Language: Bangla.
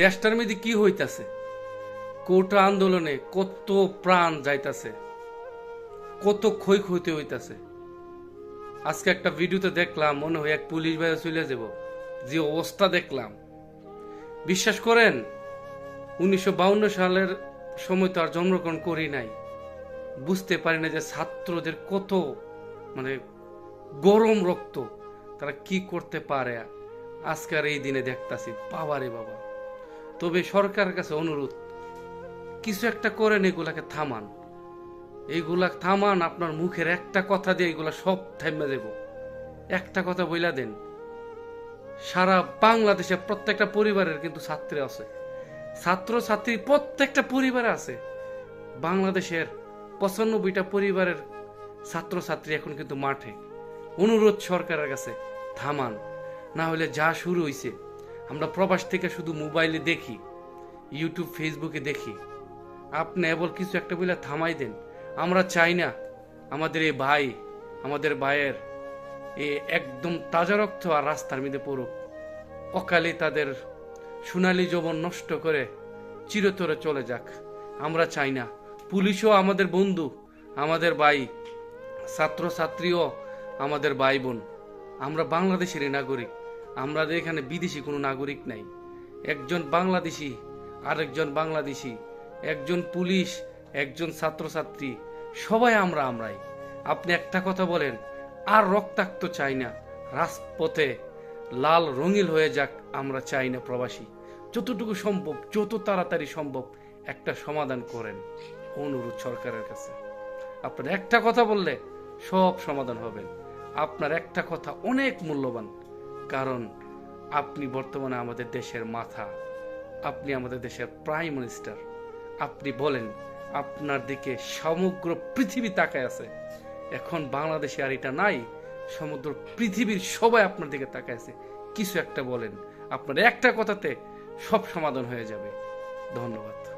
দেশটার মধ্যে কি হইতাছে? কোটা আন্দোলনে কত প্রাণ যাইতাছে, কত ক্ষয়ক্ষতি হইতাছে। আজকে একটা ভিডিওতে দেখলাম, মনে হয় এক পুলিশ ভাই চলে যাব, যে অবস্থা দেখলাম। বিশ্বাস করেন, উনিশশো সালের সময় তো আর জন্মগ্রহণ করি নাই। বুঝতে পারি না যে ছাত্রদের কত মানে গরম রক্ত, তারা কি করতে পারে। আজকের এই দিনে দেখতাছি, বাবারে বাবা। তবে সরকারের কাছে অনুরোধ, কিছু একটা করেন এগুলাকে থামান। এইগুলা থামান, আপনার মুখের একটা কথা দিয়ে এগুলা সব থাইমা দেব একটা কথা বইলা দেন, সারা বাংলাদেশে প্রত্যেকটা পরিবারের কিন্তু ছাত্রী আছে। ছাত্র ছাত্রী প্রত্যেকটা পরিবারে আছে। বাংলাদেশের পঁচানব্বইটা পরিবারের ছাত্র ছাত্রী এখন কিন্তু মাঠে। অনুরোধ সরকারের কাছে, থামান, না হলে যা শুরু হইছে। আমরা প্রবাস থেকে শুধু মোবাইলে দেখি, ইউটিউব ফেসবুকে দেখি। আপনি এবল কিছু একটা বলে থামাই দেন। আমরা চাই না আমাদের এই ভাই, আমাদের ভাইয়ের এ একদম তাজা রক্ত আর রাস্তার মধ্যে পড়ুক। অকালে তাদের সোনালি যৌবন নষ্ট করে চিরতরে চলে যাক। আমরা চাই না। পুলিশও আমাদের বন্ধু, আমাদের ভাই ছাত্র ছাত্রীও আমাদের ভাই বোন। আমরা বাংলাদেশেরই নাগরিক। আমরা এখানে বিদেশি কোনো নাগরিক নাই। একজন বাংলাদেশি, আরেকজন বাংলাদেশি, একজন পুলিশ, একজন ছাত্রছাত্রী, সবাই আমরা আমরাই। আপনি একটা কথা বলেন, আর রক্তাক্ত চাই না, রাজপথে লাল রঙিল হয়ে যাক, আমরা চাই না প্রবাসী। যতটুকু সম্ভব, যত তাড়াতাড়ি সম্ভব একটা সমাধান করেন, অনুরোধ সরকারের কাছে। আপনার একটা কথা বললে সব সমাধান হবে। আপনার একটা কথা অনেক মূল্যবান। কারণ আপনি বর্তমানে আমাদের দেশের মাথা, আপনি আমাদের দেশের প্রাইম মিনিস্টার। আপনি বলেন, আপনার দিকে সমগ্র পৃথিবী তাকায় আছে। এখন বাংলাদেশে আর এটা নাই সমুদ্র পৃথিবীর সবাই আপনার দিকে তাকায় আছে। কিছু একটা বলেন, আপনার একটা কথাতে সব সমাধান হয়ে যাবে। ধন্যবাদ।